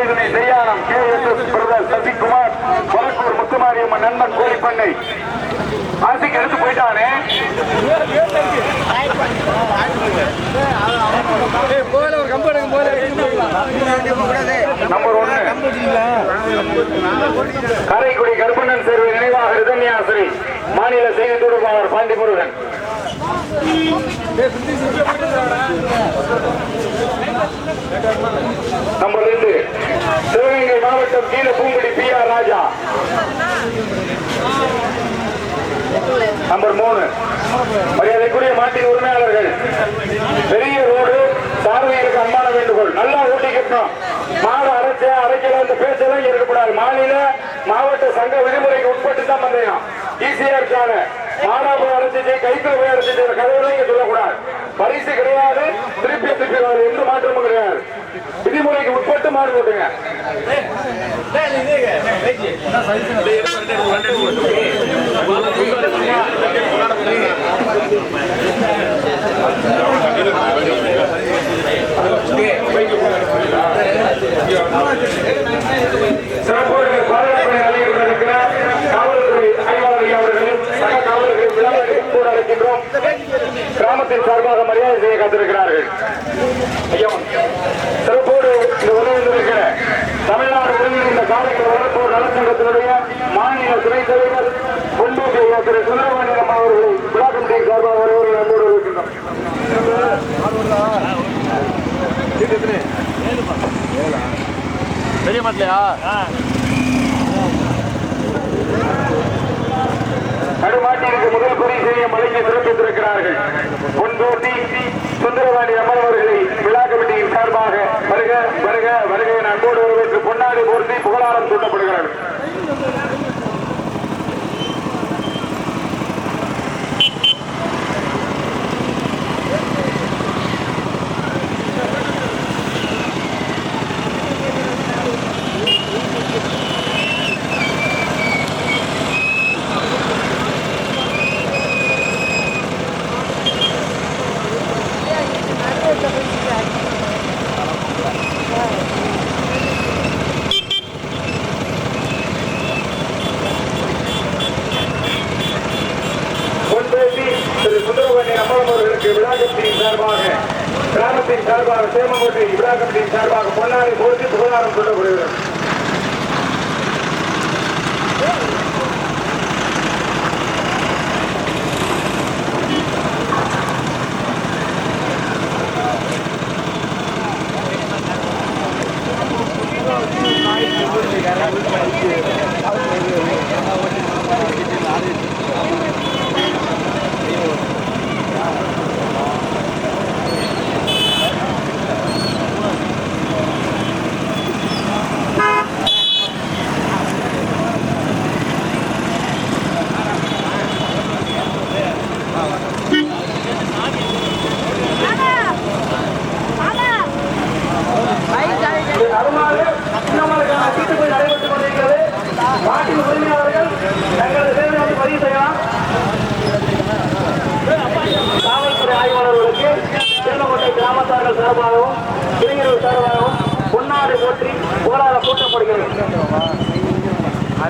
இதனை K S S brother Sasikumar Kolakkur Muthumariamman நண்பன் கோழிப்பண்ணை அரசுக்கு எடுத்து போயிட்டானே. நம்பர் ஒன்னு. காரைக்குடி கருப்பண்ணன் சேர்வை நினைவாக ரிதன்யாசிரி மாநில செய்தி தொடர்பாளர் பாண்டி முருகன் நம்பர் ரெண்டு சிவகங்கை மாவட்டம் கீழ பூங்குடி பி ஆர் ராஜா. நம்பர் மூணு. மரியாதைக்குரிய மாட்டின் உரிமையாளர்கள் பெரிய ரோடு சார்வையருக்கு அன்பான வேண்டுகோள். நல்லா ஓட்டிக்கணும் மாடு அரைச்ச அரைக்கல அந்த பேச்செல்லாம் இருக்கக்கூடாது மாநில மாவட்ட சங்க விதிமுறைக்கு உட்பட்டு தான் பந்தயம் ஈஸியா இருக்காங்க மாடா போய் அரைச்சிச்சு கைக்குள்ள போய் அரைச்சிச்சு கதையெல்லாம் இங்க சொல்லக்கூடாது. பரிசு கிடையாது. திருப்பி திருப்பி வர எந்த மாற்றமும் கிடையாது விதிமுறைக்கு உட்பட்டு மாடு போட்டுங்க சிறப்போடு பாதுகாப்பு நிலையில் இருக்கிற காவல்துறை ஆய்வாளர் சக கூட அழைக்கின்றோம். கிராமத்தின் சார்பாக மரியாதை செய்ய காத்திருக்கிறார்கள். ஐயா சிறப்போடு இந்த உதவியிருக்கிற தமிழ்நாடு ஒருங்கிணைந்த காலைகள் வளர்ப்போர் நலச்சங்கத்தினுடைய மாநில துணைத் தலைவர் ஐயா திரு. சுந்தரபாணி அம்மா அவர்களை விழா கமிட்டியின் சார்பாக வருவர்கள் அன்போடு இருக்கின்றோம். தெரிய மாட்டலையா? நடுமாட்டிற்கு முதல் குறி செய்ய மலைக்கு சிறப்பித்திருக்கிறார்கள் பொன்கோட்டி சுந்தரவாணி அம்மன் அவர்களை விழா கமிட்டியின் சார்பாக வருக வருக வருக என அன்போடு வரவேற்று பொன்னாடி போர்த்தி புகழாரம் சூட்டப்படுகிறார்கள் பொன்பேசி திரு சுந்தரவாணி அம்மன் அவர்களுக்கு விழா கமிட்டியின் சார்பாக கிராமத்தின் சார்பாக சேமங்கோட்டை விழா கமிட்டியின் சார்பாக பொன்னாடி போர்த்தி புகழாரம் சூட்டப்படுகிறது அருமாறு சின்னமலுக்கான சீட்டுக்குள் நடைபெற்றுக் கொண்டிருக்கிறது நாட்டின் உரிமையாளர்கள் தங்களது சேவையை வந்து பதிவு செய்யலாம் காவல்துறை ஆய்வாளர்களுக்கு சின்னமட்டை கிராமத்தார்கள் சார்பாகவும் இளைஞர்கள் சார்பாகவும் பொன்னாடு போற்றி புகழார கூட்டப்படுகிறது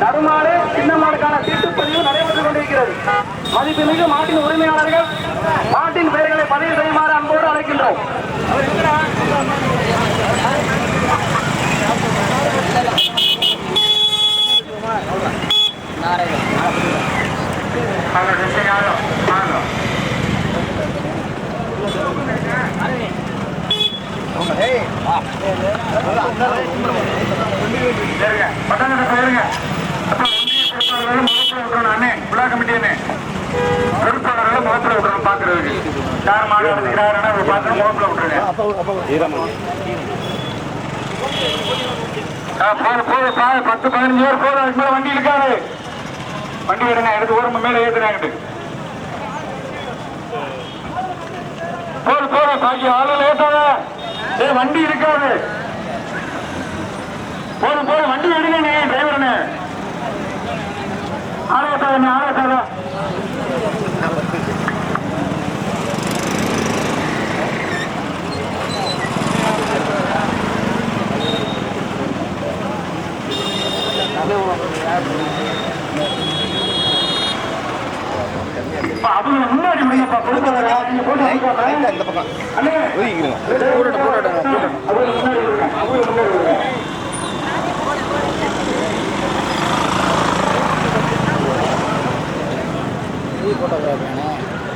நடுமாடு சின்னமாடுக்கான சீட்டுப்பதிவு நடைபெற்றுக் கொண்டிருக்கிறது. மதிப்புமிகு மாட்டின் உரிமையாளர்கள் மாட்டின் பெயர்களை பதிவு செய்யுமாறு அன்போடு அழைக்கின்றோம். பட்டாங்க அண்ணே விழா கமிட்டி அண்ணே பொறுப்பாளர்கள் முகத்தில் விட்டுறோம் பாக்குறதுக்கு யார் மாடு வந்துக்கிறாருன்னா பார்த்து முகத்தில் விட்டுருங்க ஆ, போதும் போதும் பத்து பதினஞ்சு பேர் போதும் அதுக்கு மேல வண்டி இருக்காது வண்டி எடுங்க எடுத்து ஓரமா மேல ஏத்துறாங்க போதும் போதும் பாக்கி ஆளு ஏத்தாத. ஏ வண்டி இருக்காது. போதும் போதும். வண்டி எடுங்க நீ டிரைவர்னு. ஆலோசனை ஆலோசனை அவங்க முன்னாடி இந்த பக்கம் ஒதுக்கிக்கிறேங்க போட்டுட்டு போட்டுட்டு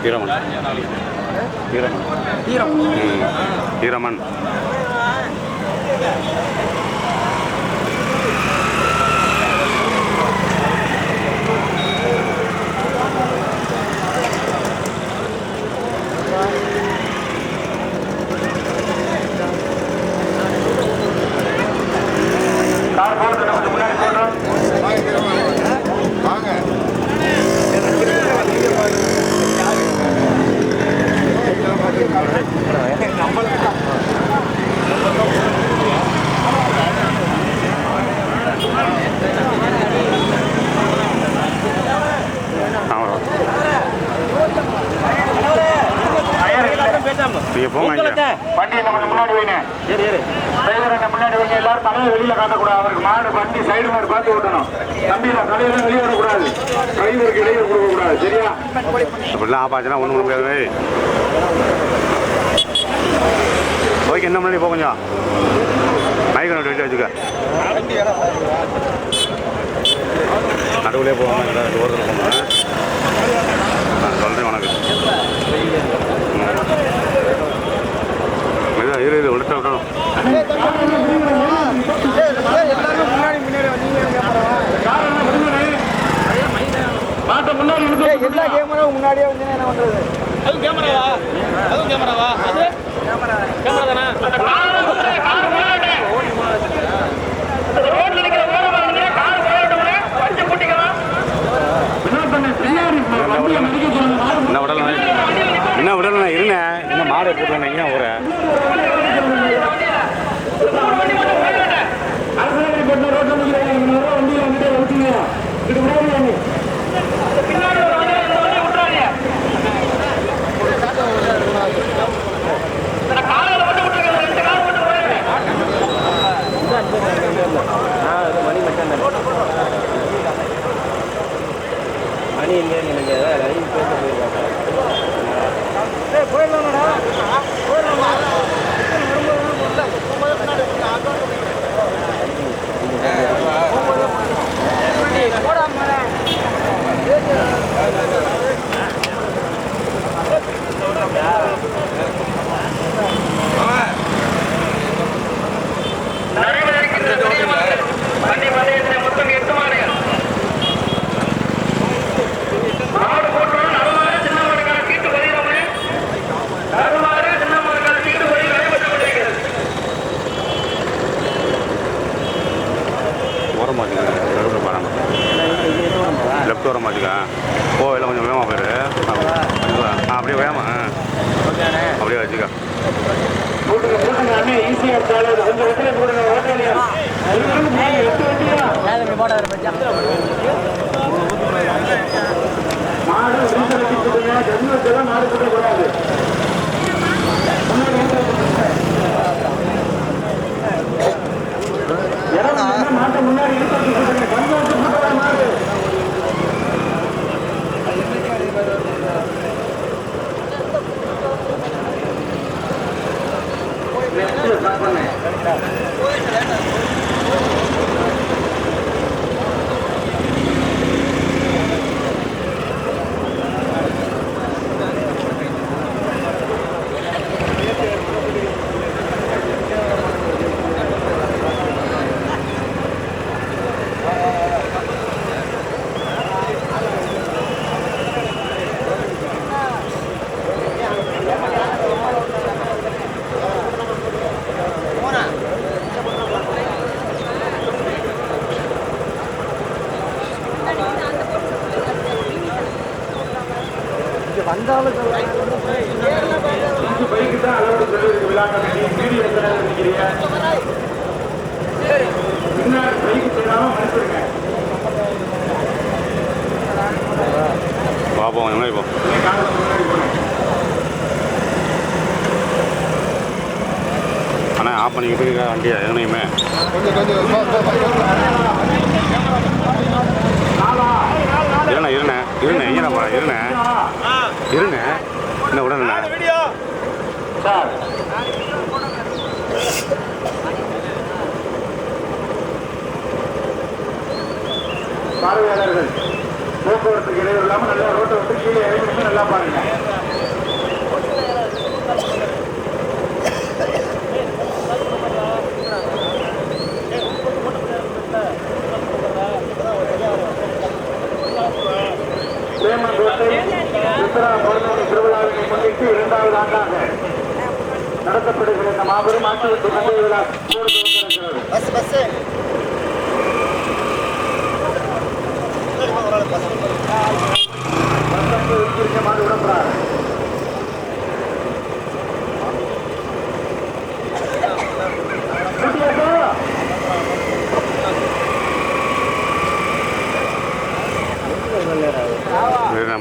ஈரமன் ஈரமன் ஈரமன் Gracias. பாய்ச்சினா ஒன்றும் பண்ண முடியாது ஓகே என்ன முன்னாடி போ கொஞ்சம் மைக் நோட்டு வச்சுக்க நடுவுலே போவாங்க ரெண்டு ஓரத்தில் போங்க நான் சொல்கிறேன் உனக்கு மெதுவா இரு இது விழுத்த விட்டணும் மாட்டை முன்னாடி எல்லா கேமராவும் முன்னாடியே வந்து என்ன பண்றது? அதுவும் கேமராவா? அதுவும் கேமராவா? அது? கேமரா. தானே? என்ன விடலாம் என்ன விடலாம் இருங்க என்ன மாடு போட்டுருந்தேன் இங்கே ஊரை? வர வண்டியில வந்துட்டே வந்துட்டீங்க இது விடாதீங்க நீ. மணி இல்லைன்னு நினைக்கிறேன் லைன் பேச போயிருக்காங்க வண்டி பந்தயத்தில் மொத்தம் எட்டு மாடுகள் மாடு போட்டுறோம் நடுமாறு சின்ன மாடுக்கான சீட்டு பதிகிறோமே நடுமாறு சின்ன மாடுக்கான சீட்டு பதிவு நடைபெற்றுக் கொண்டிருக்கிறது ஓரம் மாட்டுங்க நடுவில் பாருங்க லெஃப்ட் ஓரம் மாட்டுக்கா ஓ இல்லை கொஞ்சம் வேகமாக போயிரு ஆ, அப்படியே வேகமா ஆ. அப்படியே வச்சுக்க போட்டுங்க போட்டுங்க அண்ணே ஈஸியா இருந்தாலும் கொஞ்சம் வெற்றிலை போடுங்க ஓட்டலையா எட்டு வண்டியா மாடு வீட்டை வச்சு போடுங்க ஜன்மத்தெல்லாம் மாடு போடக்கூடாது முன்னாடி வந்து போட்டுங்க. நாட்டை முன்னாடி இருக்கிறது பைக்கு தான் அளவோட சொல்லியிருக்கு விழா கமிட்டி இருக்கா வண்டியா எதுனையுமே இருண்ணே இருண்ணே இருண்ணே இங்கே இருண்ணே என்ன உடனே சார் பார்வையாளர்கள் போக்குவரத்துக்கு இடையூறு இல்லாமல் நல்லா ரோட்டை விட்டு கீழே இறங்கி நல்லா பாருங்க சித்ரா பௌர்ணமி திருவிழாவினை முன்னிட்டு இரண்டாவது ஆண்டாக நடத்தப்படுகிற இந்த மாபெரும் ஆட்டுவத்து பந்தய விழா மாதிரி விடப்படாது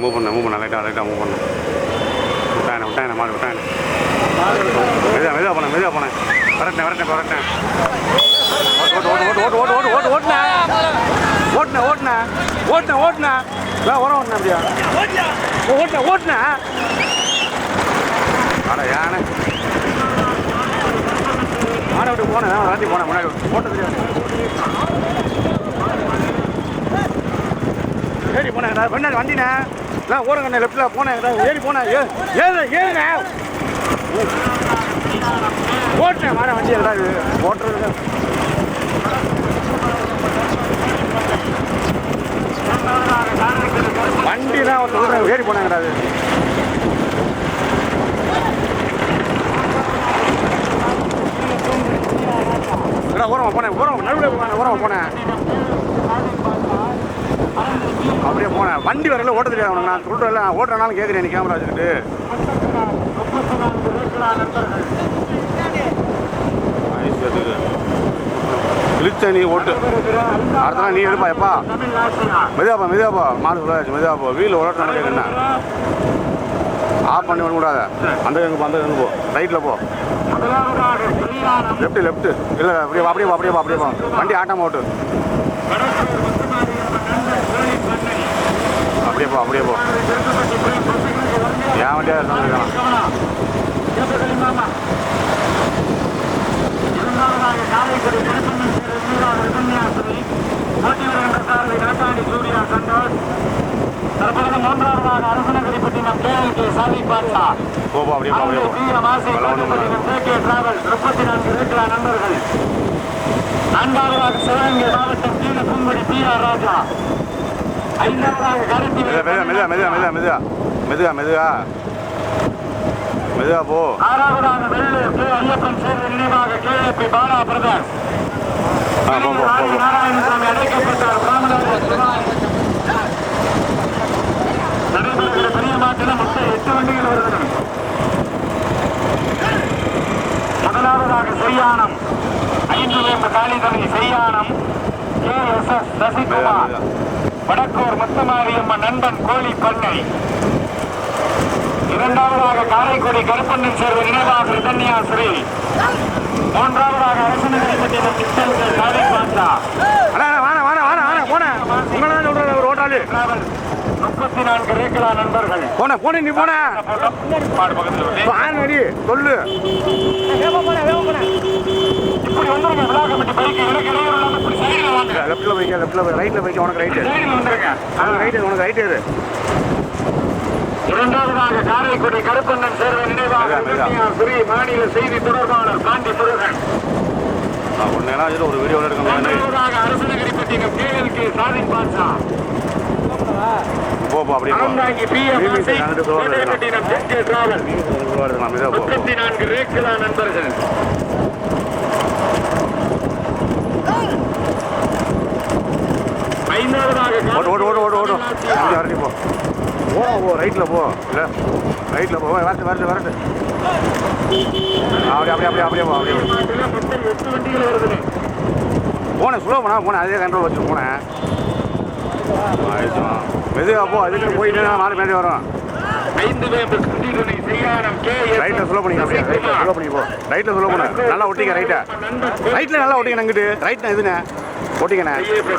மூவ் பண்ண மூவ் பண்ண லைட்டாக லைட்டாக மூவ் பண்ண. விட்டானே விட்டானே மாடு விட்டானே மெதுவாக மெதுவாக போனேன் மெதுவாக போனேன். வரட்டேன் வரட்டேன் வரட்டேன். ஓட்டு ஓட்டு ஓட்டு ஓட்டு ஓட்டு ஓட்டு ஓட்டுனேன் ஓட்டுனேன் ஓட்டுனேன் ஓட்டுனேன் ஓட்டுனேன் வேற உரம் ஓட்டுனேன் அப்படியா? ஓட்டுனேன் ஓட்டுனேன் அட யானை. மாடை விட்டு போனேன் ராத்தி போனேன் முன்னாடி ஓட்ட தெரியாது. போனேன். நான் ஓரங்கண்ணே லெஃப்டில் போனேன் ஏறி போனேன் ஏ ஏறு ஏறுங்க. ஓட்டுறேன் மாற வண்டி ஏதாவது ஓட்டுறது வண்டி தான் சொல்கிறேன் ஏறி போனேங்கடா அது. ஓரமாக போனேன் ஓரம் நடுவில் போனேன் ஓரமாக போனேன். அப்படியே போனேன். வண்டி வரல ஓட்ட தெரியாது உனக்கு நான் சொல்கிறேன் நான் ஓட்டுறனாலும் கேட்குறேன் நீ கேமரா வச்சுக்கிட்டு. ஐஸ்வர்யத்துக்கு நீ ஓட்டு. அடுத்த நாள் நீ எடுப்பா எப்பா? மெதாப்பா மெதாப்பா மாடு சொல்லாச்சு மெதுவாப்பா வீல் ஓட்ட என்ன? ஆஃப் பண்ணி விட கூடாது அந்த எங்க போ அந்த எங்க போ. ரைட்டில் போ. லெஃப்ட்டு லெஃப்ட்டு இல்லை அப்படியே அப்படியே அப்படியே அப்படியே போ. வண்டி ஆட்டம் ஓட்டு. அப்படியே போ அப்படியே போ. என் வண்டியாக இருக்கான் தற்போது மூன்றாவதாக அரசநகரி பட்டினம் கேஎல்கே சாமி பாட்லா போபோ அப்படியே அப்படியே மாசி பட்டினம் கேகே டிராவல்ஸ் முப்பத்தி நான்கு இருக்கிற நண்பர்கள் நான்காவதாக சிவகங்கை மாவட்டம் கீழ பூங்குடி பி ஆர் ராஜா. மெதுவா மெதுவா மெதுவா மெதுவா மெதுவா மெதுவா மெதுவா மெதுவா. போ. ஆறாவதாக வெள்ளூர் கே ஐயப்பன் சேர்ந்த நினைவாக கேஎப்பி பாலா பிரதர்ஸ் ஆ போ போ போ போ. நாராயணசாமி அழைக்கப்பட்டார். ராமநாதபுரம் நடைபெறுகிற பெரிய மாட்டில் மொத்தம் எட்டு வண்டிகள் வருகிறது. முதலாவதாக செய்யானம் ஐந்து வேம்பு காளிதமி செய்யானம் K S S Sasikumar Vadakkur Muthumariamman நண்பன் கோழி பண்ணை இரண்டாவதாக காரைக்குடி கருப்பண்ணன் சேர்வு நினைவாக ரிதன்யாஸ்ரீ மூன்றாவதாக அரசு கிருஷ்ணன் காரை பாண்டா நண்பர்கள். போன நீ போன. பானடி சொல்லு. இப்படி ரைட்ல உனக்கு உனக்கு ரைட் உனக்கு ரைட் எது காரைக்குடி கருப்பண்ணன் சேர்வை நினைவாக குறி மாநில செய்தி தொடர்பாளர் காந்தி முருகன் ஒன்னு ஒரு வீடியோவில் இருக்க அரசு நகரிப்பட்டினம் கேஎல்கே சாதின் பாட்சா போப்போ அப்படியே முப்பத்தி நான்கு ரேக்களா நண்பர்கள். வரட்டி போ. போ போ ரைட்டில் போ. இல்லை போ. வரட்டு வரட்டு வரட்டு. அப்படியே அப்படியே அப்படியே அப்படியே அப்படியே போனேன் ஸ்லோ போனா போனேன். அதே கண்ட்ரோல் வச்சு போனேன். மெதுவாக போ அதுக்கு போயிட்டு நாலு மேலே வரும். ரைட்டில் அப்படியே ரைட்டில் ஸ்லோ பண்ணி போ ரைட்டில் ஸ்லோ பண்ணு. நல்லா ஒட்டிக்க ரைட்டை ரைட்டில் நல்லா ஒட்டிக்க நங்கிட்டு ரைட்னா எதுண்ணே ஓட்டிக்கண்ணே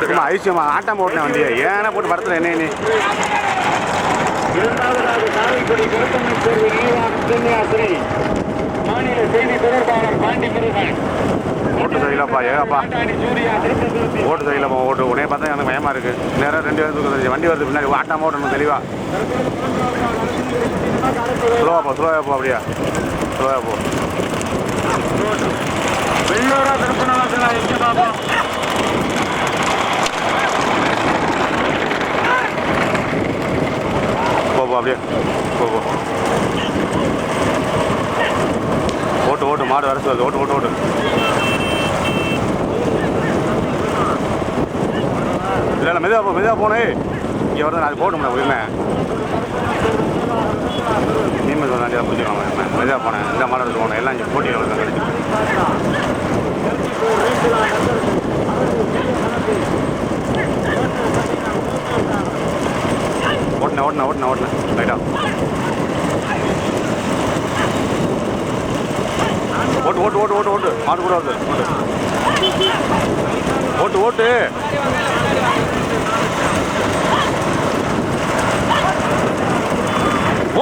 சும்மா ஐசியமா ஆட்டாம ஓட்டினேன் வண்டியை. ஏன்னா போட்டு வரத்துல என்ன நீ இரண்டாவதாக காரைக்குடி கருத்தம்மை தேர்வு நினைவாக சன்னியாசிரி மாநில செய்தி தொடர்பாளர் பாண்டி முருகன். ஓட்டு சரியில்லப்பா ஏப்பா ஓட்டு சரியில்லப்பா ஓட்டு உடனே பார்த்தா எனக்கு பயமா இருக்கு. நேரம் ரெண்டு பேரும் தூக்குது. வண்டி வருது பின்னாடி. ஆட்டாம ஓட்டணும் தெளிவா. ஸ்லோவா போ ஸ்லோவா போ அப்படியா. ஸ்லோவா போ. வெள்ளோரா திருப்பணவாசலா எங்க பாப்போம் போ போ அப்படியே. போ போ. ஓட்டு ஓட்டு. மாடு அரசு வருது. ஓட்டு ஓட்டு ஓட்டு. இல்லை இல்லை மெதுவாக போ மெதுவா போனே. இங்கே வருது அது போட்டும்ல உரிமை நீமே சொன்னா பிடிச்சிக்கலாம் மெதுவாக போனேன் இந்த மாதிரி எடுத்து போனேன் எல்லாம் இங்கே போட்டி கிடைச்சு. ஓட்டினேன் ஓட்டினேன் ஓட்டினேன் ஓட்டினேன் ரைட்டா. ஓட்டு ஓட்டு ஓட்டு ஓட்டு ஓட்டு. மாட்டு கூட வருது ஓட்டு. ஓட்டு ஓட்டு.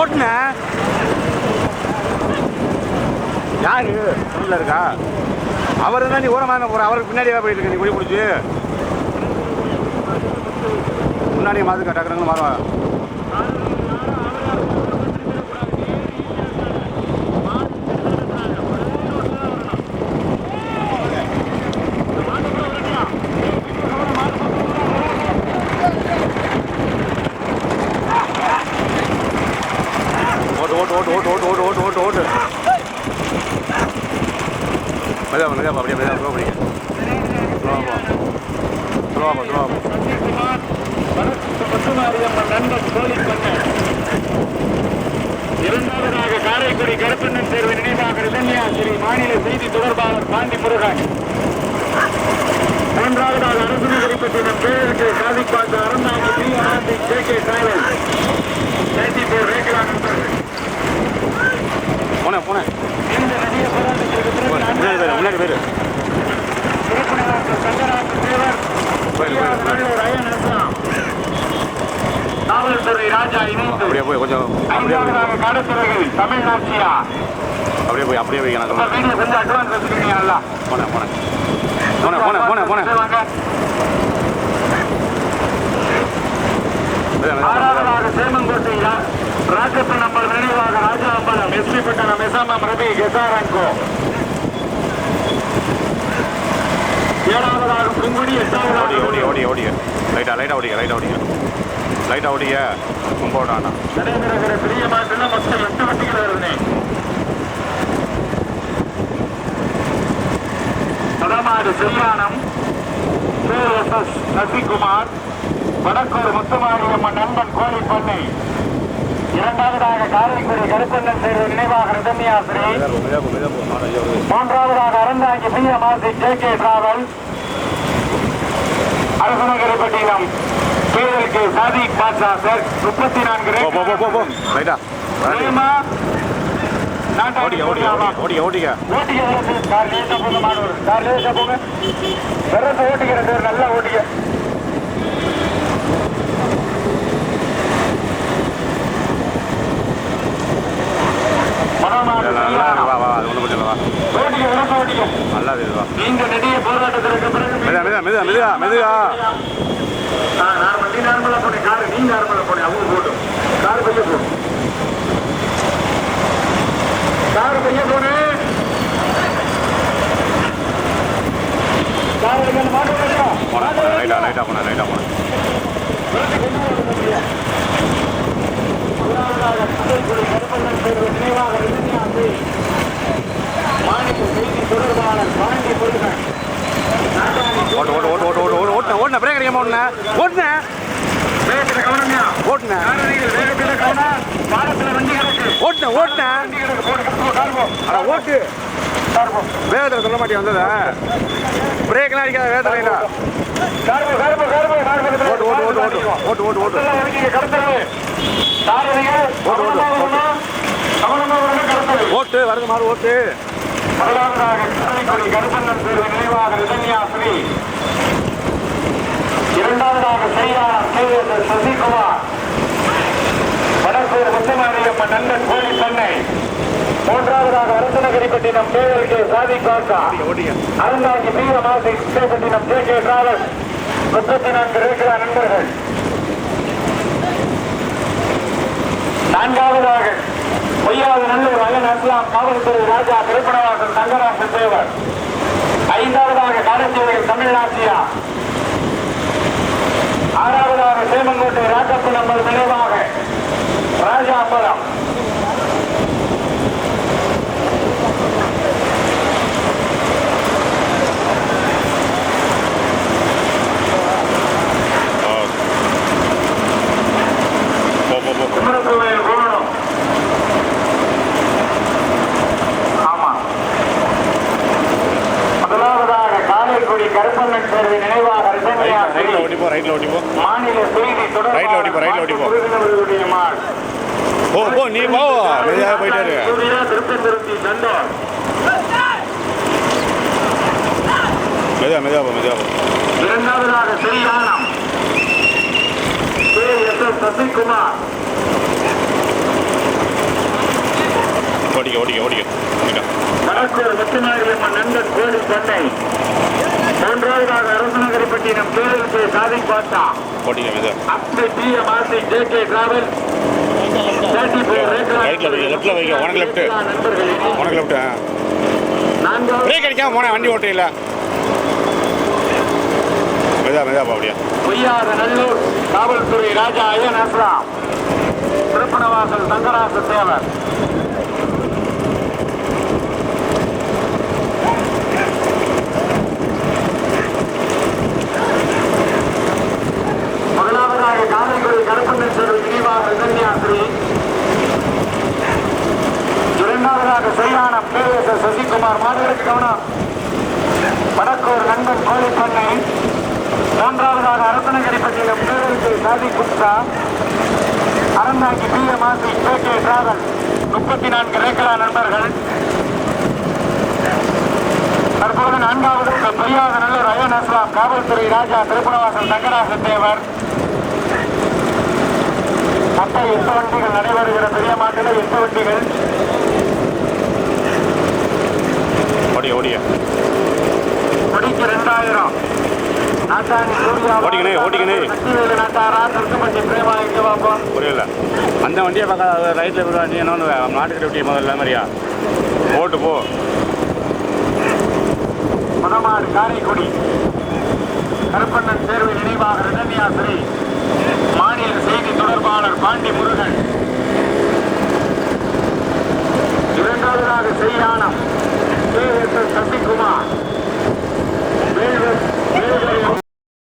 ஓட்டுன? யாரு? உள்ள இருக்கா? அவர் தான் நீ ஓரமாக போகிற அவருக்கு பின்னாடி போயிட்டு இருக்க. நீ குடி பிடிச்சி. முன்னாடி மாதிரி டக்குனு மாறுவா വളരെ பின்னாடி பேர். அப்படியே போய் கொஞ்சம் அப்படியே நினைவாக ராஜா அம்பலம் எஸ்பி பட்டணம் ரவி கெசாரங்கோ ஏழாவதாக புங்குடி எட்டாவது ஓடி ஓடி ஓடி லைட்டா லைட்டா ஓடிங்க லைட்டா ஓடிங்க லைட் ஓடிய. கும்போடானா நடைபெறுகிற பெரிய மாட்டில் மொத்தம் எட்டு வண்டிகள் வருதுனே தடமாறு செல்வானம் நசிகுமார் வடக்கூர் முத்துமாரியம்மன் நண்பன் கோழிப்பண்ணை. இரண்டாவதாக காரைக்குடி கருப்பண்ணன் தேர்வு நினைவாக ரதமியாசிரி மூன்றாவதாக Aranthangi P M R C K K travel Arasanagarapattinam பேருக்கு சாதிக் பாட்ஷா சார் முப்பத்தி நான்கு ஓடிக்க ஓடிக்க ஓடிக்க ஓட்டிக்க ஓட்டிக்க நல்ல ஓட்டிக்க நல்லா தெரியுதுவா மெதுவா மெதுவா மெதுவா மெதுவா மெதுவா. நார்மலாக போனேன் கார் நீ நார்மலாக போனேன் அவங்க போட்டும். கார் கொஞ்சம் போடும் கார் கொஞ்சம் போனேன் போனேன் லைட்டாக லைட்டாக போனேன் லைட்டாக போனேன் லைட்டா லைட்டா போனேன் லைட்டா போனேன் மாநில செய்தி தொடர்பாளர் பாண்டி முருகன் ஓட்டு ஓட்டு ஓட்டு ஓட்டு ஓட்டு ஓட்டு ஓட்டுனேன் பிரேக் அடிக்காம ஓட்டுனேன் ஓட்டுனேன் வேகத்தில் கவனம். பாலத்தில் வண்டி கிடக்கு. ஓட்டு. கார் சொல்ல மாட்டேன் வந்ததா? பிரேக்லாம் அடிக்காத வேகத்தில் ஓட்டு ஓட்டு ஓட்டு ஓட்டு ஓட்டு ஓட்டு ஓட்டு. ஓட்டு, ஓட்டு, ஓட்டு. வருது மாறு ஓட்டு. இரண்டாவதாக காரைக்குடி கருப்பண்ணன் பேரு நினைவாக ரிதன்யாஸ்ரீ இரண்டாவதாக சசிகுமார் மூன்றாவதாக அரசனகிரிப்பட்டினம் கேஎல் கே சாதி காக்கா. அருந்தாங்கி அறந்தாங்கி வீரமாசி கிருஷ்ணப்பட்டினம் ஜே கே டிராவல்ஸ். முப்பத்தி நான்கு ரேக்கரா நண்பர்கள். நான்காவதாக பொய்யாவது நல்லூர் அயன் அஸ்லாம் காவல்துறை ராஜா திருப்பணவாசன் தங்கராசன் தேவர் ஐந்தாவதாக காரச்சேரியில் தமிழ்நாட்டியா ஆறாவதாக சேமங்கோட்டை ராஜப்பன் நம்பர் நினைவாக ராஜா பலம் போ போ போ குமரக்கோவில் போகணும் ஆமா முதலாவதாக காலைக்குடி கருப்பண்ணன் சேர்வை நினைவாக ரிசன்யா ரைட்டில் ஓட்டி போ ரைட்டில் ஓட்டி போ மாநில செய்தி ரைட்ல ஓட்டி போ, ரைட்ல ஓட்டி போ. போ போ நீ போ மெதுவாக போயிட்டே இரு சூர்யா திருப்பந்திருத்தி சந்தோர் மெதுவா மெதுவா போ மெதுவா போ இரண்டாவதாக ஸ்ரீயானம் கே எஸ் எஸ் சசிகுமார் ஓட்டிக்க ஓட்டிக்க ஓட்டிக்க வடக்கூர் முத்துமாரியம்மன் நண்பன் கோடி பண்ணை மூன்றாவதாக அரசநகரிப்பட்டினம் கேஎல் கே சாதி பாட்டா ஓட்டிக்க மெதுவா அப்து டி எம் ஆசி ஜே கே டிராவல். லெஃப்ட்ல வைக்க, உனக்கு லெஃப்ட். உனக்கு லெஃப்ட் பிரேக் அடிக்காம போனேன் வண்டி ஓட்டையில அப்படியா. பொய்யாத நல்லூர் காவல்துறை ராஜா ஐயன் அஸ்லாம் திருப்பணவாசல் தங்கராச தேவர் முதலாவதாக காரைக்குடி கருப்பண்ணன் செல்வி நினைவாக விதன்யாஸ்ரீ இரண்டாவதாக சரியான பேரரசர் சசிகுமார் மாடுகளுக்கு கவனம். வடக்கூர் நண்பன் கோழிப்பண்ணை. மூன்றாவதாக அரசனகிரிப்பட்டினம் பேரரசு சாதி குப்தா அறந்தாங்கி பி எம் ஆசி கே கே டிராவல் முப்பத்தி நான்கு ரேக்கலா நண்பர்கள். தற்போது நான்காவது பெரியாத நல்லூர் அயன் அஸ்லாம் காவல்துறை ராஜா திருப்பணவாசல் தங்கராச தேவர். மொத்தம் எட்டு வண்டிகள் நடைபெறுகிற பெரிய மாட்டில் எட்டு வண்டிகள் ஓடிய ஓடிய. முடிக்கு ரெண்டாயிரம். எங்க பார்ப்போம். புரியல. அந்த வண்டியை பார்க்காத ரைட்டில் இருக்கிற வண்டி என்ன நாட்டுக்கிட்ட வண்டி முதல்ல மாதிரியா? ஓட்டு போ. முதமாடு காரைக்குடி. கருப்பண்ணன் தேர்வு நினைவாக மாநில செய்தி தொடர்பாளர் பாண்டி முருகன். இரண்டாவதாக செய்யானம் கே எஸ் எஸ் சசிகுமார்.